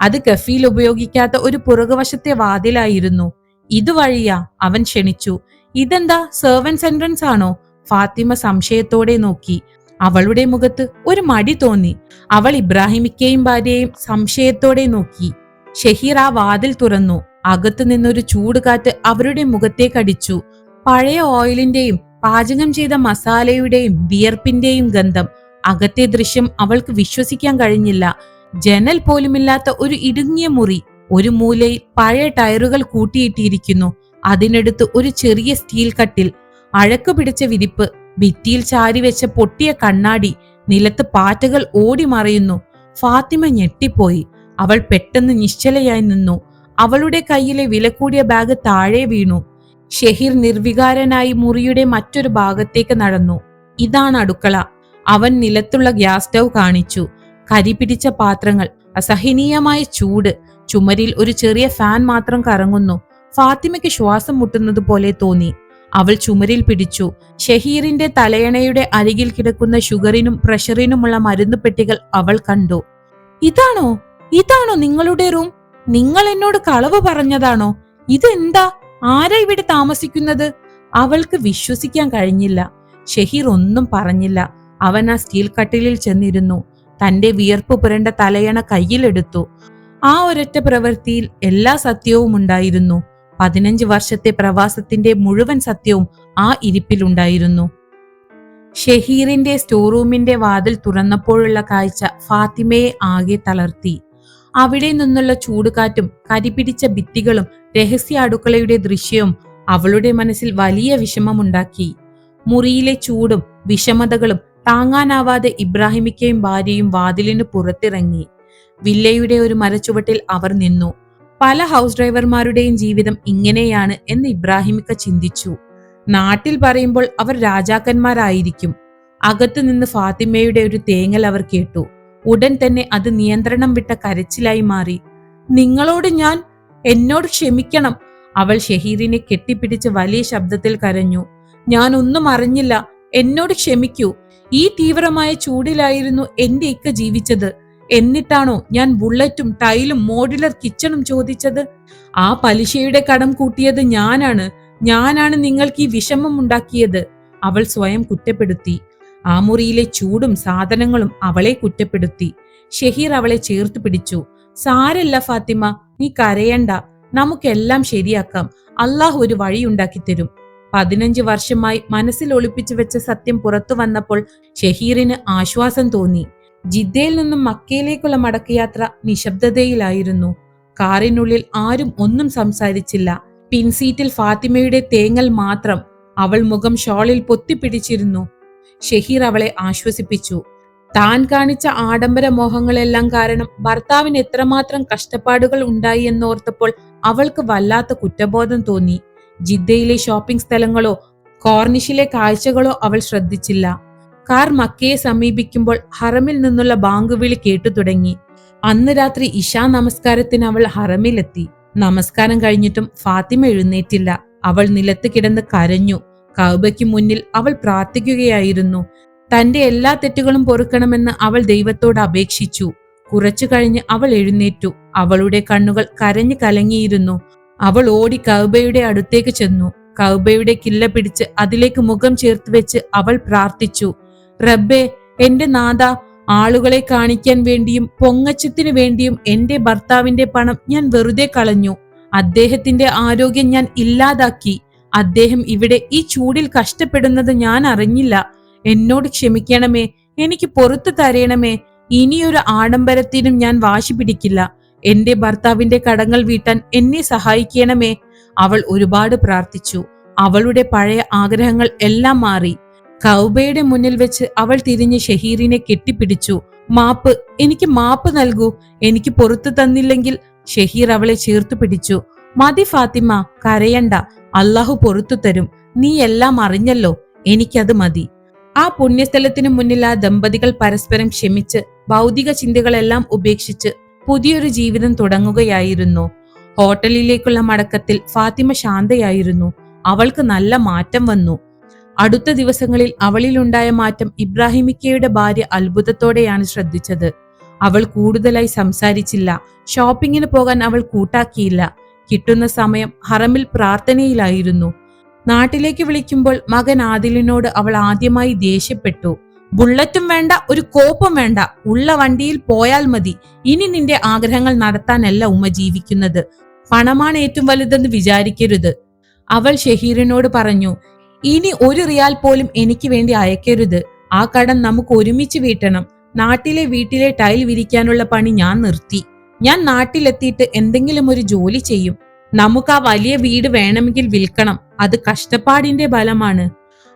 അത് കഫീൽ ഉപയോഗിക്കാത്ത ഒരു പുറകുവശത്തെ വാതിലായിരുന്നു. ഇതുവഴിയാ അവൻ ക്ഷണിച്ചു. ഇതെന്താ സെർവൻസ് എൻട്രൻസ് ആണോ? ഫാത്തിമ സംശയത്തോടെ നോക്കി. അവളുടെ മുഖത്ത് ഒരു മടി തോന്നി. അവൾ ഇബ്രാഹിമിക്കയും ഭാര്യയും സംശയത്തോടെ നോക്കി. ഷഹീർ ആ വാതിൽ തുറന്നു. അകത്തു നിന്നൊരു ചൂടുകാറ്റ് അവരുടെ മുഖത്തേക്കടിച്ചു. പഴയ ഓയിലിന്റെയും പാചകം ചെയ്ത മസാലയുടെയും വിയർപ്പിന്റെയും ഗന്ധം. അകത്തെ ദൃശ്യം അവൾക്ക് വിശ്വസിക്കാൻ കഴിഞ്ഞില്ല. ജനൽ പോലുമില്ലാത്ത ഒരു ഇടുങ്ങിയ മുറി ഒരു മൂലയിൽ പഴയ ടയറുകൾ കൂട്ടിയിട്ടിരിക്കുന്നു. അതിനടുത്ത് ഒരു ചെറിയ സ്റ്റീൽ കട്ടിൽ. അഴക്കു പിടിച്ച വിരിപ്പ് ഭിത്തിയിൽ ചാരിവെച്ച പൊട്ടിയ കണ്ണാടി നിലത്ത് പാറ്റകൾ ഓടി മറയുന്നു. ഫാത്തിമ ഞെട്ടിപ്പോയി. അവൾ പെട്ടെന്ന് നിശ്ചലയായി നിന്നു. അവളുടെ കയ്യിലെ വിലകൂടിയ ബാഗ് താഴെ വീണു. ഷെഹിർ നിർവികാരനായി മുറിയുടെ മറ്റൊരു ഭാഗത്തേക്ക് നടന്നു. ഇതാണ് അടുക്കള. അവൻ നിലത്തുള്ള ഗ്യാസ് സ്റ്റൗ കാണിച്ചു. കരി പിടിച്ച പാത്രങ്ങൾ. അസഹനീയമായ ചൂട്. ചുമരിൽ ഒരു ചെറിയ ഫാൻ മാത്രം കറങ്ങുന്നു. ഫാത്തിമയ്ക്ക് ശ്വാസം മുട്ടുന്നത് പോലെ തോന്നി. അവൾ ചുമരിൽ പിടിച്ചു. ഷഹീറിന്റെ തലയണയുടെ അരികിൽ കിടക്കുന്ന ഷുഗറിനും പ്രഷറിനുമുള്ള മരുന്ന് പെട്ടികൾ അവൾ കണ്ടു. ഇതാണോ? ഇതാണോ നിങ്ങളുടെ റൂം? നിങ്ങൾ എന്നോട് കളവ് പറഞ്ഞതാണോ? ഇതെന്താ? ആരാ ഇവിടെ താമസിക്കുന്നത്? അവൾക്ക് വിശ്വസിക്കാൻ കഴിഞ്ഞില്ല. ഷഹീർ ഒന്നും പറഞ്ഞില്ല. അവൻ ആ സ്റ്റീൽ കട്ടിലിൽ ചെന്നിരുന്നു. തന്റെ വിയർപ്പ് പുരണ്ട തലയണ കയ്യിലെടുത്തു. ആ ഒരൊറ്റ പ്രവൃത്തിയിൽ എല്ലാ സത്യവും ഉണ്ടായിരുന്നു. പതിനഞ്ച് വർഷത്തെ പ്രവാസത്തിന്റെ മുഴുവൻ സത്യവും ആ ഇരിപ്പിലുണ്ടായിരുന്നു. ഷഹീറിന്റെ സ്റ്റോർ റൂമിന്റെ വാതിൽ തുറന്നപ്പോഴുള്ള കാഴ്ച ഫാത്തിമയെ ആകെ തളർത്തി. അവിടെ നിന്നുള്ള ചൂടുകാറ്റും കരിപിടിച്ച ഭിത്തികളും രഹസ്യ അടുക്കളയുടെ ദൃശ്യവും അവളുടെ മനസ്സിൽ വലിയ വിഷമമുണ്ടാക്കി. മുറിയിലെ ചൂടും വിഷമതകളും താങ്ങാനാവാതെ ഇബ്രാഹിമിക്കയും ഭാര്യയും വാതിലിന് പുറത്തിറങ്ങി. വില്ലയുടെ ഒരു മരച്ചുവട്ടിൽ അവർ നിന്നു. പല ഹൗസ് ഡ്രൈവർമാരുടെയും ജീവിതം ഇങ്ങനെയാണ് എന്ന് ഇബ്രാഹിമിക്ക ചിന്തിച്ചു. നാട്ടിൽ പറയുമ്പോൾ അവർ രാജാക്കന്മാരായിരിക്കും. അകത്തു നിന്ന് ഫാത്തിമയുടെ ഒരു തേങ്ങൽ അവർ കേട്ടു. ഉടൻ തന്നെ അത് നിയന്ത്രണം വിട്ട കരച്ചിലായി മാറി. നിങ്ങളോട് ഞാൻ എന്നോട് ക്ഷമിക്കണം. അവൾ ഷഹീറിനെ കെട്ടിപ്പിടിച്ച് വലിയ ശബ്ദത്തിൽ കരഞ്ഞു. ഞാൻ ഒന്നും അറിഞ്ഞില്ല. എന്നോട് ക്ഷമിക്കൂ. ഈ തീവ്രമായ ചൂടിലായിരുന്നു എന്റെ ഇക്ക ജീവിച്ചത്. എന്നിട്ടാണോ ഞാൻ ബുള്ളറ്റും ടൈലും മോഡുലർ കിച്ചണും ചോദിച്ചത്? ആ പലിശയുടെ കടം കൂട്ടിയത് ഞാനാണ്. ഞാനാണ് നിങ്ങൾക്ക് ഈ വിഷമം ഉണ്ടാക്കിയത്. അവൾ സ്വയം കുറ്റപ്പെടുത്തി. ആ മുറിയിലെ ചൂടും സാധനങ്ങളും അവളെ കുറ്റപ്പെടുത്തി. ഷഹീർ അവളെ ചേർത്ത് പിടിച്ചു. സാരല്ല ഫാത്തിമ നീ കരയണ്ട. നമുക്കെല്ലാം ശരിയാക്കാം. അള്ളാഹു ഒരു വഴിയുണ്ടാക്കി തരും. പതിനഞ്ച് വർഷമായി മനസ്സിൽ ഒളിപ്പിച്ചു വെച്ച സത്യം പുറത്തു വന്നപ്പോൾ ഷഹീറിന് ആശ്വാസം തോന്നി. ജിദ്ദയിൽ നിന്നും മക്കയിലേക്കുള്ള മടക്കയാത്ര നിശബ്ദതയിലായിരുന്നു. കാറിനുള്ളിൽ ആരും ഒന്നും സംസാരിച്ചില്ല. പിൻസീറ്റിൽ ഫാത്തിമയുടെ തേങ്ങൽ മാത്രം അവൾ മുഖം ഷോളിൽ പൊത്തിപ്പിടിച്ചിരുന്നു. ഷഹീർ അവളെ ആശ്വസിപ്പിച്ചു. താൻ കാണിച്ച ആഡംബര മോഹങ്ങളെല്ലാം കാരണം ഭർത്താവിന് എത്രമാത്രം കഷ്ടപ്പാടുകൾ ഉണ്ടായി എന്നോർത്തപ്പോൾ അവൾക്ക് വല്ലാത്ത കുറ്റബോധം തോന്നി. ജിദ്ദയിലെ ഷോപ്പിംഗ് സ്ഥലങ്ങളോ കോർണിഷിലെ കാഴ്ചകളോ അവൾ ശ്രദ്ധിച്ചില്ല. കാർ മക്കയെ സമീപിക്കുമ്പോൾ ഹറമിൽ നിന്നുള്ള ബാങ്ക് വിളി കേട്ടു തുടങ്ങി. അന്ന് രാത്രി ഇഷാ നമസ്കാരത്തിന് അവൾ ഹറമിലെത്തി. നമസ്കാരം കഴിഞ്ഞിട്ടും ഫാത്തിമ എഴുന്നേറ്റില്ല. അവൾ നിലത്ത് കിടന്ന് കരഞ്ഞു. കൗബയ്ക്ക് മുന്നിൽ അവൾ പ്രാർത്ഥിക്കുകയായിരുന്നു. തന്റെ എല്ലാ തെറ്റുകളും പൊറുക്കണമെന്ന് അവൾ ദൈവത്തോട് അപേക്ഷിച്ചു. കുറച്ചു കഴിഞ്ഞ് അവൾ എഴുന്നേറ്റു. അവളുടെ കണ്ണുകൾ കരഞ്ഞു കലങ്ങിയിരുന്നു. അവൾ ഓടി കൗബയുടെ അടുത്തേക്ക് ചെന്നു. കൗബയുടെ കില്ല പിടിച്ച് അതിലേക്ക് മുഖം ചേർത്ത് വെച്ച് അവൾ പ്രാർത്ഥിച്ചു. റബ്ബേ എന്റെ നാഥ ആളുകളെ കാണിക്കാൻ വേണ്ടിയും പൊങ്ങച്ചത്തിന് വേണ്ടിയും എന്റെ ഭർത്താവിന്റെ പണം ഞാൻ വെറുതെ കളഞ്ഞു. അദ്ദേഹത്തിന്റെ ആരോഗ്യം ഞാൻ ഇല്ലാതാക്കി. അദ്ദേഹം ഇവിടെ ഈ ചൂടിൽ കഷ്ടപ്പെടുന്നത് ഞാൻ അറിഞ്ഞില്ല. എന്നോട് ക്ഷമിക്കണമേ എനിക്ക് പുറത്തു തരയണമേ ഇനിയൊരു ആഡംബരത്തിനും ഞാൻ വാശി പിടിക്കില്ല. എന്റെ ഭർത്താവിന്റെ കടങ്ങൾ വീട്ടാൻ എന്നെ സഹായിക്കണമേ. അവൾ ഒരുപാട് പ്രാർത്ഥിച്ചു. അവളുടെ പഴയ ആഗ്രഹങ്ങൾ എല്ലാം മാറി. കൗബയുടെ മുന്നിൽ വെച്ച് അവൾ തിരിഞ്ഞ് ഷഹീറിനെ കെട്ടിപ്പിടിച്ചു. മാപ്പ് എനിക്ക് മാപ്പ് നൽകൂ. എനിക്ക് പുറത്തു തന്നില്ലെങ്കിൽ ഷഹീർ അവളെ ചേർത്തു പിടിച്ചു. മതി ഫാത്തിമ കരയണ്ട. അള്ളാഹു പൊറത്തു തരും. നീ എല്ലാം അറിഞ്ഞല്ലോ. എനിക്കത് മതി. ആ പുണ്യസ്ഥലത്തിനു മുന്നിൽ ആ ദമ്പതികൾ പരസ്പരം ക്ഷമിച്ച് ഭൗതിക ചിന്തകളെല്ലാം ഉപേക്ഷിച്ച് പുതിയൊരു ജീവിതം തുടങ്ങുകയായിരുന്നു. ഹോട്ടലിലേക്കുള്ള മടക്കത്തിൽ ഫാത്തിമ ശാന്തയായിരുന്നു. അവൾക്ക് നല്ല മാറ്റം വന്നു. അടുത്ത ദിവസങ്ങളിൽ അവളിലുണ്ടായ മാറ്റം ഇബ്രാഹിമിക്കയുടെ ഭാര്യ അത്ഭുതത്തോടെയാണ് ശ്രദ്ധിച്ചത്. അവൾ കൂടുതലായി സംസാരിച്ചില്ല. ഷോപ്പിങ്ങിന് പോകാൻ അവൾ കൂട്ടാക്കിയില്ല. കിട്ടുന്ന സമയം ഹറമിൽ പ്രാർത്ഥനയിലായിരുന്നു. നാട്ടിലേക്ക് വിളിക്കുമ്പോൾ മകൻ ആദിലിനോട് അവൾ ആദ്യമായി ദേഷ്യപ്പെട്ടു. ബുള്ളറ്റും വേണ്ട ഒരു കോപ്പും വേണ്ട. ഉള്ള വണ്ടിയിൽ പോയാൽ മതി. ഇനി നിന്റെ ആഗ്രഹങ്ങൾ നടത്താനല്ല ഉമ്മ ജീവിക്കുന്നത്. പണമാണ് ഏറ്റവും വലുതെന്ന് വിചാരിക്കരുത്. അവൾ ഷഹീറിനോട് പറഞ്ഞു ഇനി ഒരു റിയാൽ പോലും എനിക്ക് വേണ്ടി അയക്കരുത്. ആ കടം നമുക്ക് ഒരുമിച്ച് വീട്ടണം. നാട്ടിലെ വീട്ടിലെ ടൈൽ വിരിക്കാനുള്ള പണി ഞാൻ നിർത്തി. ഞാൻ നാട്ടിലെത്തിയിട്ട് എന്തെങ്കിലും ഒരു ജോലി ചെയ്യും. നമുക്ക് ആ വലിയ വീട് വേണമെങ്കിൽ വിൽക്കണം. അത് കഷ്ടപ്പാടിന്റെ ഫലമാണ്.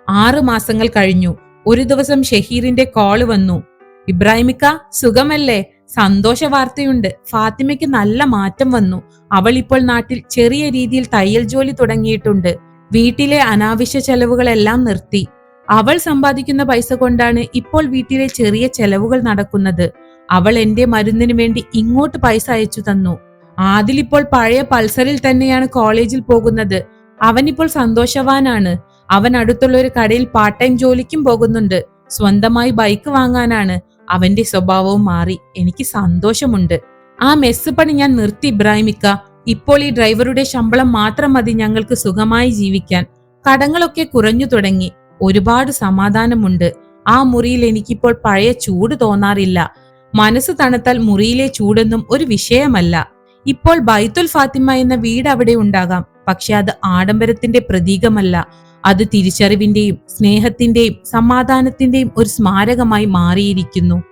ആറു മാസങ്ങൾ കഴിഞ്ഞു. ഒരു ദിവസം ഷഹീറിന്റെ കോൾ വന്നു. ഇബ്രാഹിമിക്ക സുഖമല്ലേ? സന്തോഷ വാർത്തയുണ്ട്. ഫാത്തിമയ്ക്ക് നല്ല മാറ്റം വന്നു. അവൾ ഇപ്പോൾ നാട്ടിൽ ചെറിയ രീതിയിൽ തയ്യൽ ജോലി തുടങ്ങിയിട്ടുണ്ട്. വീട്ടിലെ അനാവശ്യ ചെലവുകളെല്ലാം നിർത്തി. അവൾ സമ്പാദിക്കുന്ന പൈസ കൊണ്ടാണ് ഇപ്പോൾ വീട്ടിലെ ചെറിയ ചെലവുകൾ നടക്കുന്നത്. അവൾ എന്റെ മരുന്നിന് വേണ്ടി ഇങ്ങോട്ട് പൈസ അയച്ചു തന്നു. ആദിൽ ഇപ്പോൾ പഴയ പൾസറിൽ തന്നെയാണ് കോളേജിൽ പോകുന്നത്. അവനിപ്പോൾ സന്തോഷവാനാണ്. അവൻ അടുത്തുള്ള ഒരു കടയിൽ പാർട്ട് ടൈം ജോലിക്കും പോകുന്നുണ്ട്. സ്വന്തമായി ബൈക്ക് വാങ്ങാനാണ്. അവന്റെ സ്വഭാവവും മാറി. എനിക്ക് സന്തോഷമുണ്ട്. ആ മെസ്സ് പണി ഞാൻ നിർത്തി ഇബ്രാഹിമിക്ക. ഇപ്പോൾ ഈ ഡ്രൈവറുടെ ശമ്പളം മാത്രം മതി ഞങ്ങൾക്ക് സുഖമായി ജീവിക്കാൻ. കടങ്ങളൊക്കെ കുറഞ്ഞു തുടങ്ങി. ഒരുപാട് സമാധാനമുണ്ട്. ആ മുറിയിൽ എനിക്കിപ്പോൾ പഴയ ചൂട് തോന്നാറില്ല. മനസ്സ് തണുത്താൽ മുറിയിലെ ചൂടൊന്നും ഒരു വിഷയമല്ല. ഇപ്പോൾ ബൈത്തുൽ ഫാത്തിമ എന്ന വീട് അവിടെ ഉണ്ടാകാം. പക്ഷെ അത് ആഡംബരത്തിന്റെ പ്രതീകമല്ല. അത് തിരിച്ചറിവിന്റെയും സ്നേഹത്തിന്റെയും സമാധാനത്തിന്റെയും ഒരു സ്മാരകമായി മാറിയിരിക്കുന്നു.